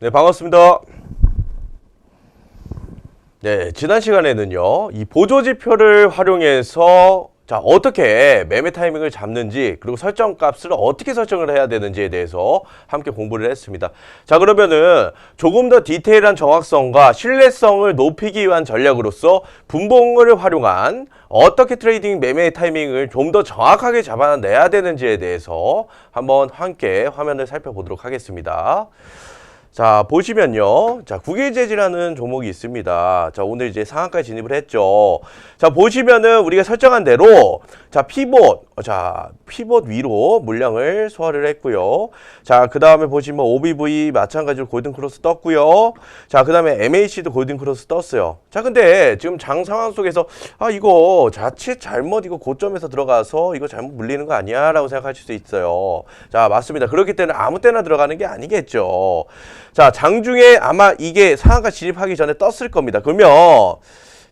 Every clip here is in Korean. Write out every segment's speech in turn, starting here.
네, 반갑습니다. 네, 지난 시간에는요, 이 보조지표를 활용해서 자, 어떻게 매매 타이밍을 잡는지, 그리고 설정 값을 어떻게 설정을 해야 되는지에 대해서 함께 공부를 했습니다. 자, 그러면은 조금 더 디테일한 정확성과 신뢰성을 높이기 위한 전략으로서 분봉을 활용한 어떻게 트레이딩 매매 타이밍을 좀 더 정확하게 잡아내야 되는지에 대해서 한번 함께 화면을 살펴보도록 하겠습니다. 자, 보시면요. 자, 국일재지라는 종목이 있습니다. 자, 오늘 이제 상한가에 진입을 했죠. 자, 보시면은 우리가 설정한 대로 자, 피봇. 어, 자, 피봇 위로 물량을 소화를 했고요. 자, 그 다음에 보시면 OBV 마찬가지로 골든 크로스 떴고요. 자, 그 다음에 MAC도 골든 크로스 떴어요. 자, 근데 지금 장 상황 속에서 아, 이거 자칫 잘못 이거 고점에서 들어가서 이거 잘못 물리는 거 아니야 라고 생각하실 수 있어요. 자, 맞습니다. 그렇기 때문에 아무 때나 들어가는 게 아니겠죠. 자, 장중에 아마 이게 상한가 진입하기 전에 떴을 겁니다. 그러면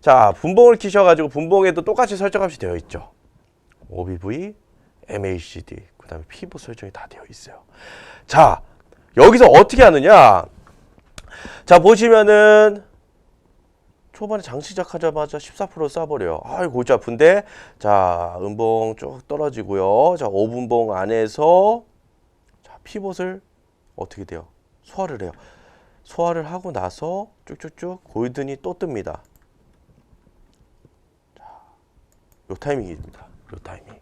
자, 분봉을 키셔가지고 분봉에도 똑같이 설정 값이 되어 있죠. OBV, MACD, 그 다음에 피부 설정이 다 되어 있어요. 자, 여기서 어떻게 하느냐? 자, 보시면은 초반에 장 시작하자마자 14% 쏴버려요. 아이 골치 아픈데 자 음봉 쭉 떨어지고요. 자 5분봉 안에서 자 피봇을 어떻게 돼요? 소화를 해요. 소화를 하고 나서 쭉쭉쭉 골든이 또 뜹니다. 자, 요 타이밍입니다. 요 타이밍.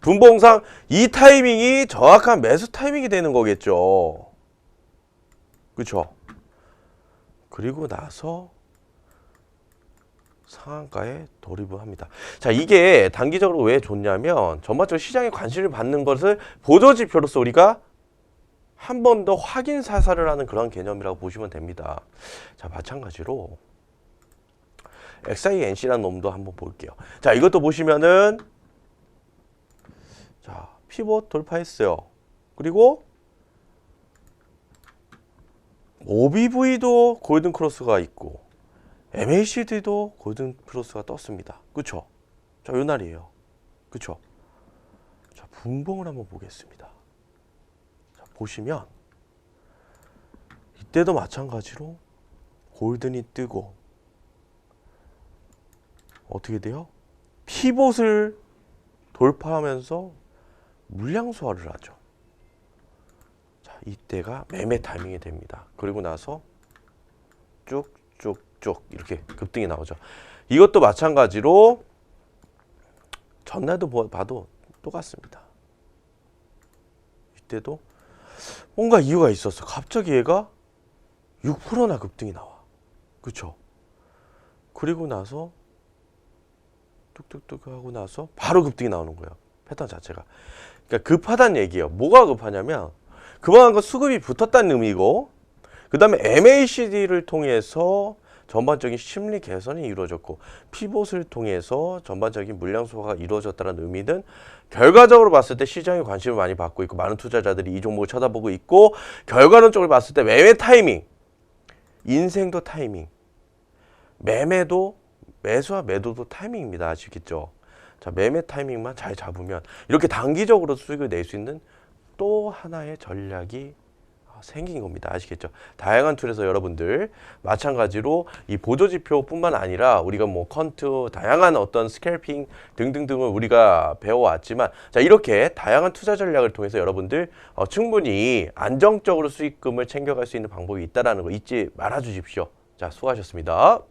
분봉상 이 타이밍이 정확한 매수 타이밍이 되는 거겠죠. 그렇죠? 그리고 나서 상한가에 돌입을 합니다. 자, 이게 단기적으로 왜 좋냐면 전반적으로 시장에 관심을 받는 것을 보조지표로서 우리가 한 번 더 확인 사살을 하는 그런 개념이라고 보시면 됩니다. 자, 마찬가지로 XINC라는 놈도 한번 볼게요. 자, 이것도 보시면은 자, 피봇 돌파했어요. 그리고 OBV도 골든 크로스가 있고 MACD도 골든 크로스가 떴습니다. 그쵸? 자, 요 날이에요. 그쵸? 자, 분봉을 한번 보겠습니다. 자, 보시면 이때도 마찬가지로 골든이 뜨고 어떻게 돼요? 피봇을 돌파하면서 물량 소화를 하죠. 자, 이때가 매매 타이밍이 됩니다. 그리고 나서 쭉쭉쭉 이렇게 급등이 나오죠. 이것도 마찬가지로 전날도 보- 봐도 똑같습니다. 이때도 뭔가 이유가 있었어. 갑자기 얘가 6%나 급등이 나와. 그쵸? 그리고 나서 뚝뚝뚝 하고 나서 바로 급등이 나오는 거예요. 패턴 자체가. 그러니까 급하다는 얘기예요. 뭐가 급하냐면 그만큼 수급이 붙었다는 의미고 그 다음에 MACD를 통해서 전반적인 심리 개선이 이루어졌고 피봇을 통해서 전반적인 물량 소화가 이루어졌다는 의미는 결과적으로 봤을 때 시장에 관심을 많이 받고 있고 많은 투자자들이 이 종목을 쳐다보고 있고 결과론적으로 봤을 때 매매 타이밍, 인생도 타이밍, 매매도 매수와 매도도 타이밍입니다. 아시겠죠? 자, 매매 타이밍만 잘 잡으면 이렇게 단기적으로 수익을 낼 수 있는 또 하나의 전략이 생긴 겁니다. 아시겠죠? 다양한 툴에서 여러분들 마찬가지로 이 보조 지표뿐만 아니라 우리가 뭐 컨트, 다양한 어떤 스캘핑 등등등을 우리가 배워왔지만 자 이렇게 다양한 투자 전략을 통해서 여러분들 어, 충분히 안정적으로 수익금을 챙겨갈 수 있는 방법이 있다라는 거 잊지 말아 주십시오. 자 수고하셨습니다.